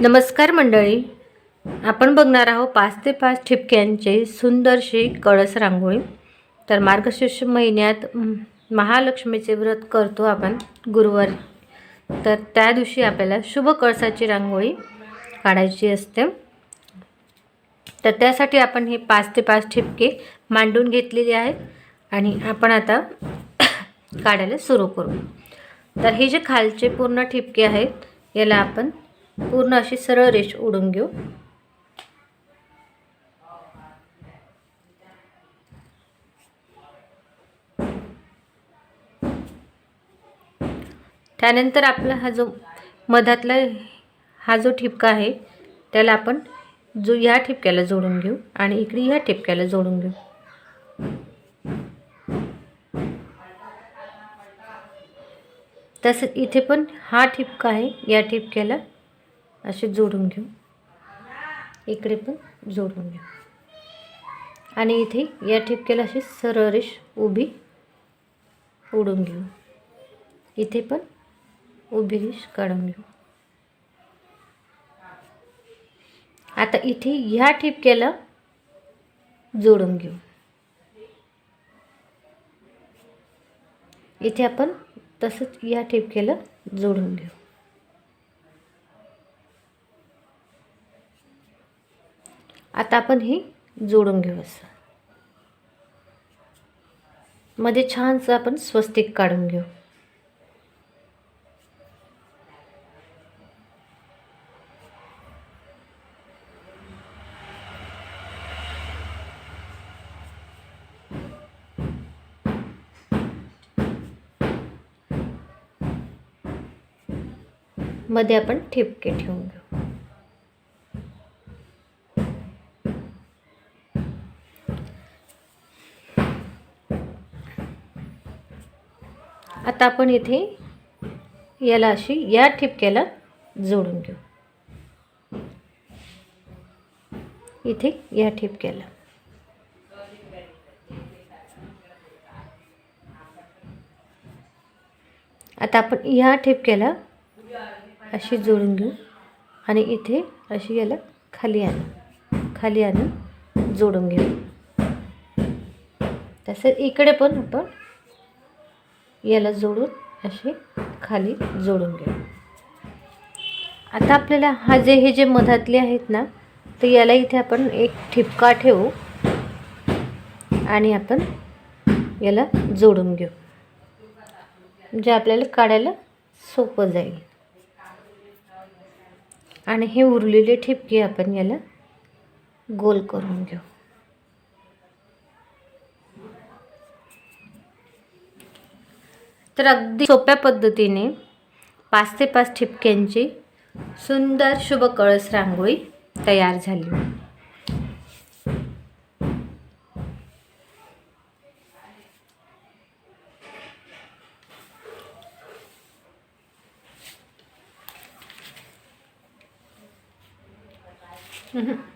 नमस्कार मंडळी. आपण बघणार आहोत पाच ते पाच ठिपक्यांचे सुंदरशी कळस रांगोळी. तर मार्गशीर्ष महिन्यात महालक्ष्मीचे व्रत करतो आपण गुरुवार. तर त्या दिवशी आपल्याला शुभ कळसाची रांगोळी काढायची असते. तर त्यासाठी आपण हे पाच ते पाच ठिपके मांडून घेतलेले आहेत आणि आपण आता काढायला सुरू करू. तर हे जे खालचे पूर्ण ठिपके आहेत याला आपण पूर्ण अशी सरळ रेष ओढून घेऊ. त्यानंतर आपला हा जो मधातला हा जो ठिपका आहे त्याला आपण जो ह्या ठिपक्याला जोडून घेऊ आणि इकडे ह्या ठिपक्याला जोडून घेऊ. तसंच इथे पण हा ठिपका आहे या ठिपक्याला असे जोडून घेऊ. इकडे पण जोडून घेऊ. आणि इथे या ठिपक्याला अशी सरळ रेष उभी उडून घेऊ. इथे पण उभी रेष काढून घेऊ. आता इथे ह्या ठिपक्याला जोडून घेऊ. इथे आपण तसंच या ठिपक्याला जोडून घेऊ. आता आपण हे जोडून घेऊ असं. मध्ये छानसं आपण स्वस्तिक काढून घेऊ. मध्ये आपण ठिपके ठेवून घेऊ. आता आपण इथे याला अशी या ठिपक्याला जोडून घेऊ. इथे या ठिपक्याला. आता आपण ह्या ठिपक्याला अशी जोडून घेऊ आणि इथे अशी याला खाली आणू. खाली आणून जोडून घेऊ. तसं इकडे पण आपण याला जोडून असे खाली जोडून घेऊ आता आपल्याला हा जे हे जे मधातले आहेत ना तर याला इथे आपण एक ठिपका ठेवू आणि आपण याला जोडून घेऊ. जे आपल्याला काढायला सोपं जाईल. आणि हे उरलेले ठिपके आपण याला गोल करून घेऊ. तर अगदी सोप्या पद्धतीने पाच ते पाच ठिपक्यांची सुंदर शुभ कळस रांगोळी तयार झाली Mhm.